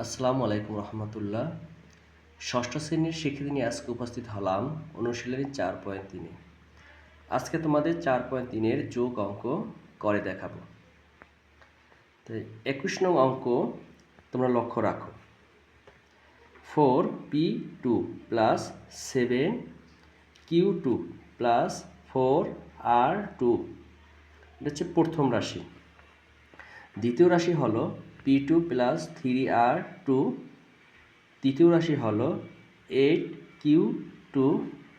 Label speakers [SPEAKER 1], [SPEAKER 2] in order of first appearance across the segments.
[SPEAKER 1] আসসালামু আলাইকুম রহমতুল্লাহ। ষষ্ঠ শ্রেণির শিক্ষিত নিয়ে আজকে উপস্থিত হলাম অনুশীলনী চার পয়েন্ট তিনে। আজকে তোমাদের চার পয়েন্ট তিনের যোগ অঙ্ক করে দেখাবো। তো একুশ নং অঙ্ক তোমরা লক্ষ্য রাখো। Four P two plus seven Q two plus four R two. এটা হচ্ছে প্রথম রাশি। দ্বিতীয় রাশি হলো P two plus three R two তৃতীয় রাশি হলো eight Q two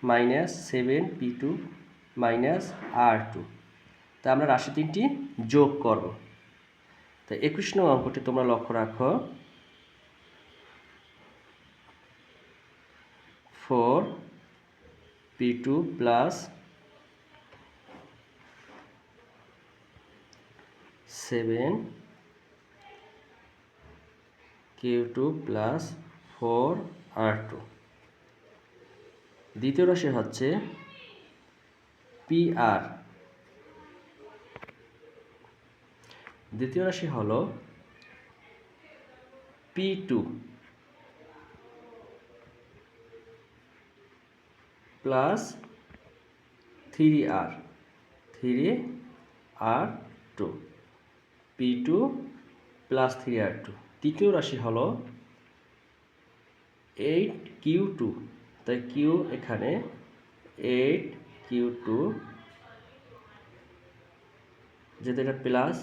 [SPEAKER 1] minus seven P two minus R two তা আমরা রাশি তিনটি যোগ করব। তো একুশ নং অঙ্কটি তোমরা লক্ষ্য রাখো। Four P two plus seven Q plus four R two দ্বিতীয় রাশি হচ্ছে পি আর দ্বিতীয় রাশি হল P two plus three R three R two P two plus three R two তৃতীয় রাশি হল এইট কিউ টু তাই কিউ এখানে এইট কিউ টু যেহেতু এটা plus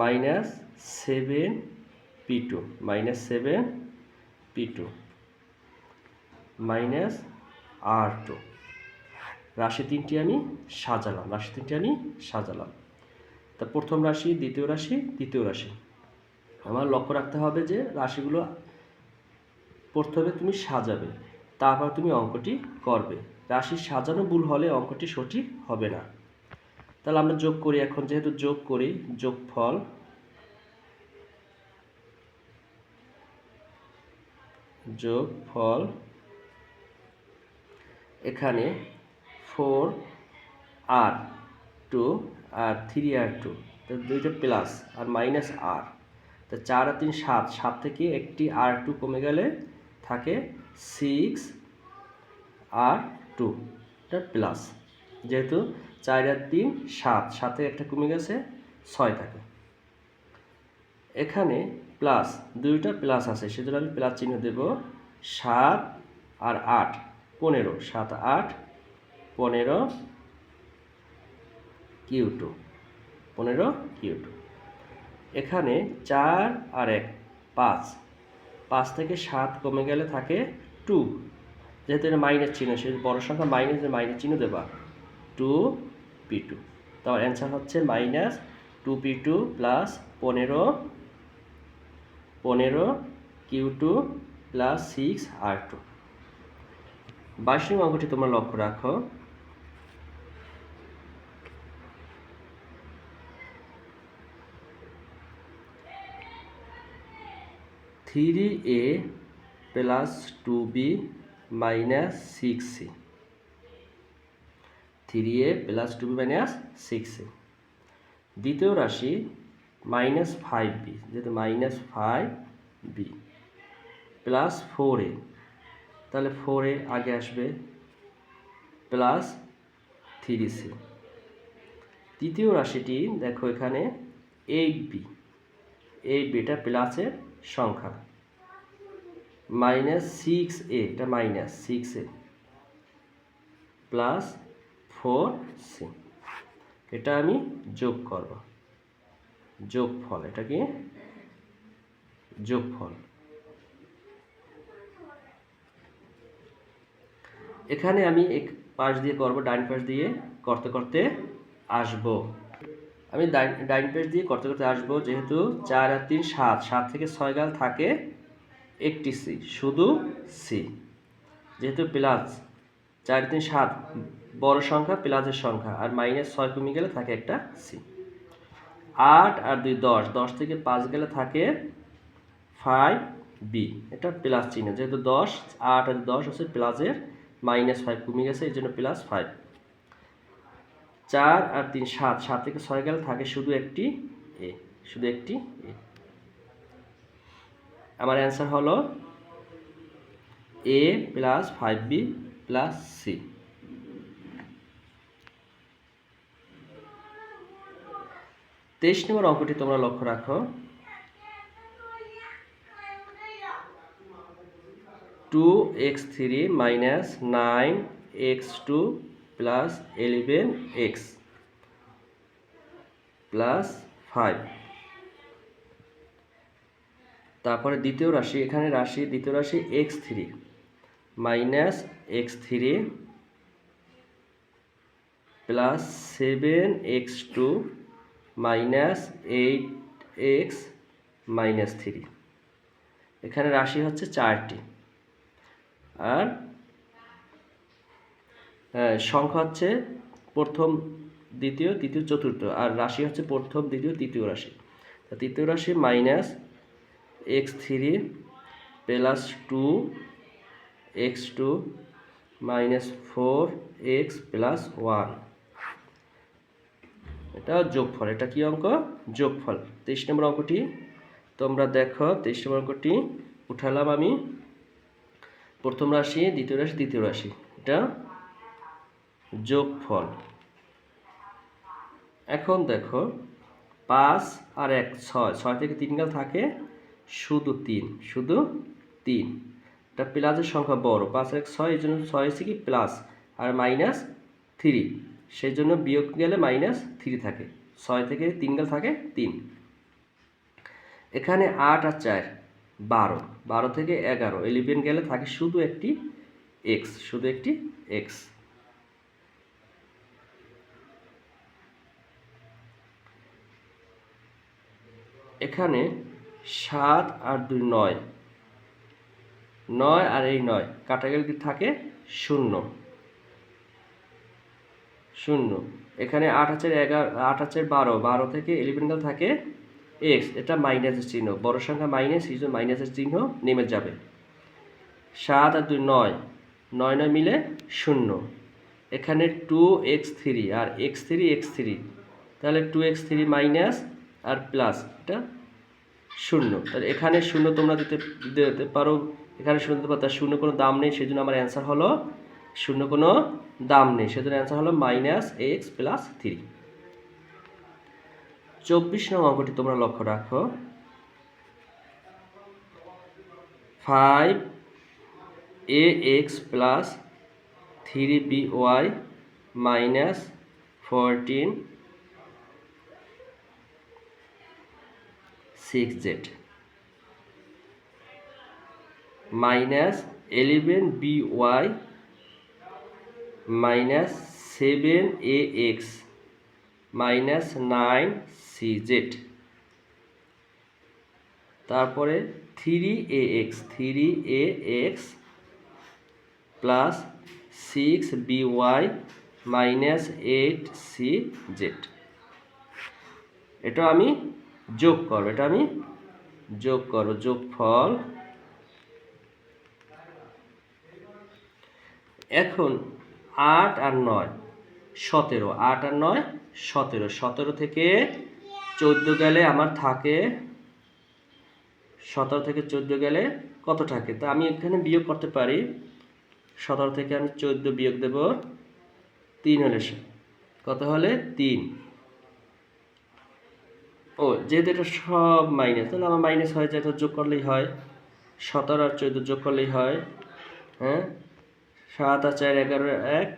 [SPEAKER 1] minus seven P two minus seven P two minus R two রাশি তিনটি আমি সাজালাম, রাশি তিনটি আমি সাজালাম। তা প্রথম রাশি, দ্বিতীয় রাশি, তৃতীয় রাশি। আমার লক্ষ্য রাখতে হবে যে রাশিগুলো প্রথমে তুমি সাজাবে, তারপর তুমি অঙ্কটি করবে। রাশি সাজানো ভুল হলে অঙ্কটি সঠিক হবে না। তাহলে আমরা যোগ করি, এখন যেহেতু যোগ করি, যোগফল যোগফল এখানে ফোর আর টু আর থ্রি আর টু তো দুইটা প্লাস আর মাইনাস আর তো চার আর তিন সাত সাত থেকে একটি আর টু কমে গেলে থাকে সিক্স আর টু এটা প্লাস যেহেতু চার আর তিন সাত সাথে একটা কমে গেছে ছয় থাকে। এখানে প্লাস দুইটা প্লাস আছে সেজন্য আমি প্লাস চিহ্ন দেব সাত আর আট, পনেরো, সাত আট, পনেরো কিউ টু পনেরো কিউ টু এখানে চার আর এক, পাঁচ। পাঁচ থেকে সাত কমে গেলে থাকে টু যেহেতু এটা মাইনাস চিহ্ন সে বড় সংখ্যা মাইনাস মাইনাস চিহ্ন দেবা। টু পি টু তার অ্যান্সার হচ্ছে minus two P two plus পনেরো পনেরো Q two plus six R two বাইশ নং অঙ্কটি তোমরা লক্ষ্য রাখো। Three A plus two B minus six C three A plus two B minus six C দ্বিতীয় রাশি মাইনাস ফাইভ বি যেহেতু minus five B plus four A তাহলে ফোর এ আগে আসবে প্লাস থ্রি সি তৃতীয় রাশিটি দেখো এখানে এইট বি এইট বিটা প্লাসের সংখ্যা। মাইনাস সিক্স এ এটা minus six A plus four C এটা আমি যোগ করব। যোগফল, এটা কি? যোগফল। এখানে আমি এক পাশ দিয়ে করব ডাইন পাশ দিয়ে করতে করতে আসব। আমি ডাইন পাশ দিয়ে করতে করতে আসব, যেহেতু চার আর তিন সাত। সাত থেকে ছয় গাল থাকে একটি সি, শুধু সি। যেহেতু প্লাস চার তিন সাত, বড় সংখ্যা প্লাসের সংখ্যা, আর মাইনাস ছয় কমে গেলে থাকে একটা সি। আট আর দুই দশ দশ থেকে পাঁচ গেলে থাকে ফাইভ বি। এটা প্লাস চিহ্ন, যেহেতু দশ, আট আর দশ হচ্ছে প্লাসের, মাইনাস ফাইভ কমে গেছে, এই জন্য প্লাস ফাইভ। চার আর তিন, সাত। সাত থেকে ছয় গেলে থাকে শুধু একটি এ, শুধু একটি এ। আমার অ্যান্সার হলো A plus five B plus C. তেইশ নম্বর অঙ্কটি তোমরা লক্ষ্য রাখো। Two X three minus nine X two plus eleven X plus five তারপরে দ্বিতীয় রাশি, এখানে রাশি, দ্বিতীয় রাশি X three minus X three plus seven X two minus eight X minus three এখানে রাশি হচ্ছে চারটি। আর সংখ্যা হচ্ছে প্রথম, দ্বিতীয়, তৃতীয়, চতুর্থ, আর রাশি হচ্ছে প্রথম, দ্বিতীয়, তৃতীয় রাশি। তৃতীয় রাশি minus X three plus two X two minus four X plus one এটা যোগফল, এটা কি অঙ্ক? যোগফল। তেইশ নম্বর অঙ্কটি তোমরা দেখো, তেইশ নম্বর অঙ্কটি উঠালাম আমি। প্রথম রাশি, দ্বিতীয় রাশি, তৃতীয় রাশি। এটা যোগফল। এখন দেখো, পাঁচ আর এক, ছয় ছয় থেকে তিন গেল থাকে শুধু তিন শুধু তিন। এটা প্লাসের সংখ্যা বড়, পাঁচ এক, ছয়, এই জন্য ছয় হচ্ছে কি প্লাস আর মাইনাস থ্রি। সেই জন্য বিয়োগ গেলে মাইনাস থ্রি থাকে, ছয় থেকে তিন গেল থাকে তিন। এখানে আট আর চার, বারো বারো থেকে এগারো ইলেভেন গেলে থাকে শুধু একটি এক্স শুধু একটি এক্স এখানে সাত আর দুই নয়। নয় আর এই নয় কাটা কি থাকে? শূন্য। শূন্য। এখানে আট হাজার এগারো, আট হাজার বারো বারো থেকে ইলেভেন থাকে এক্স এটা মাইনাসের চিহ্ন। বড় সংখ্যা মাইনাস এই জন্য মাইনাসের চিহ্ন নেমে যাবে। সাত আর দুই নয় নয় নয় মিলে শূন্য। এখানে টু এক্স থ্রি আর এক্স থ্রি এক্স থ্রি তাহলে টু এক্স থ্রি মাইনাস আর প্লাস এটা শূন্য। তাহলে এখানে শূন্য তোমরা দিতে দিতে পারো, এখানে শূন্য দিতে পারো তার শূন্য কোনো দাম নেই সেই জন্য আমার অ্যান্সার হলো শূন্য কোনো দাম নেই, সেজন্য অ্যান্সার হলো মাইনাস এক্স প্লাস থ্রি চব্বিশ নং অঙ্কটি তোমরা লক্ষ্য রাখো। Five A X plus three B Y minus fourteen six Z minus eleven B Y minus seven A X minus nine C Z তারপরে three A X three A X plus six B Y minus eight C Z এটা আমি যোগ করো, এটা আমি যোগ করব যোগফল। এখন আট আর নয়, সতেরো, আট আর নয়, সতেরো সতেরো থেকে চোদ্দ গেলে আমার থাকে, সতেরো থেকে চোদ্দ গেলে কত থাকে? তা আমি এখানে বিয়োগ করতে পারি, সতেরো থেকে আমি চোদ্দ বিয়োগ দেব, তিন হলে কত হলে? তিন। ও, যেহেতু এটা সব মাইনাস তাহলে আমার মাইনাস হয়ে যায় যোগ করলেই হয়। সতেরো আর চোদ্দ যোগ করলেই হয় হ্যাঁ? সাত আর চার, এগারো এক,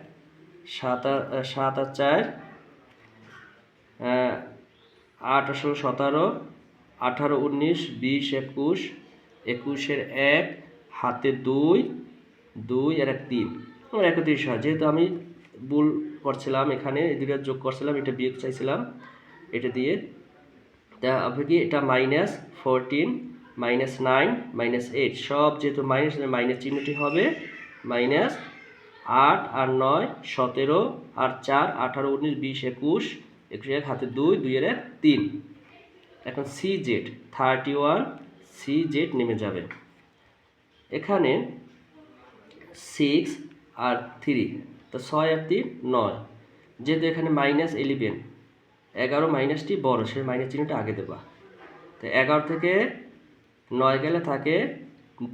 [SPEAKER 1] সাত আর সাত আর চার আট ষোলো, সতেরো, আঠারো, উনিশ, বিশ, একুশ, একুশের এক হাতে দুই দুই আর এক, তিন। আমার একত্রিশ হয়, যেহেতু আমি ভুল করছিলাম এখানে, এই দুটো যোগ করছিলাম, এটা বিয়োগ চাইছিলাম, এটা দিয়ে তা কি এটা minus fourteen minus nine minus eight সব যেহেতু মাইনাস মাইনাস চিহ্নটি হবে মাইনাস আট আর নয় সতেরো আর চার, আঠারো, উনিশ, বিশ, একুশ একুশ, এক, হাতে দুই দুই দুইয়ের এক, তিন। এখন C Z thirty one C Z নেমে যাবে। এখানে সিক্স আর থ্রি তো ছয় আর তিন, নয়। যেহেতু এখানে মাইনাস এলিভেন এগারো মাইনাসটি বড় সে মাইনাস চিহ্নটা আগে দেবা। তো এগারো থেকে নয় গেলে থাকে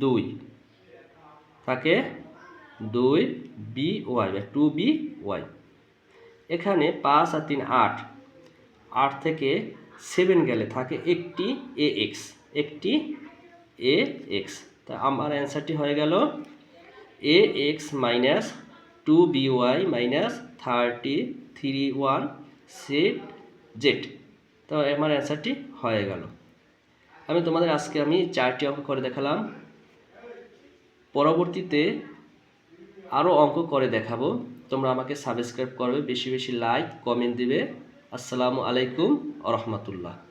[SPEAKER 1] দুই। থাকে দুই বি ওয়াই বা টু বি ওয়াই এখানে পাঁচ আর তিন আট। আট থেকে সেভেন গেলে থাকে একটি এ এক্স একটি এ এক্স তা আমার অ্যান্সারটি হয়ে গেল A X minus two B Y minus thirty three one set Z তো আমার অ্যান্সারটি হয়ে গেল। আমি তোমাদের আজকে আমি চারটি অঙ্ক করে দেখালাম। পরবর্তীতে আরও অঙ্ক করে দেখাবো। তোমরা আমাকে সাবস্ক্রাইব করবে, বেশি বেশি লাইক কমেন্ট দিবে। আসসালামু আলাইকুম আ রহমতুল্লাহ।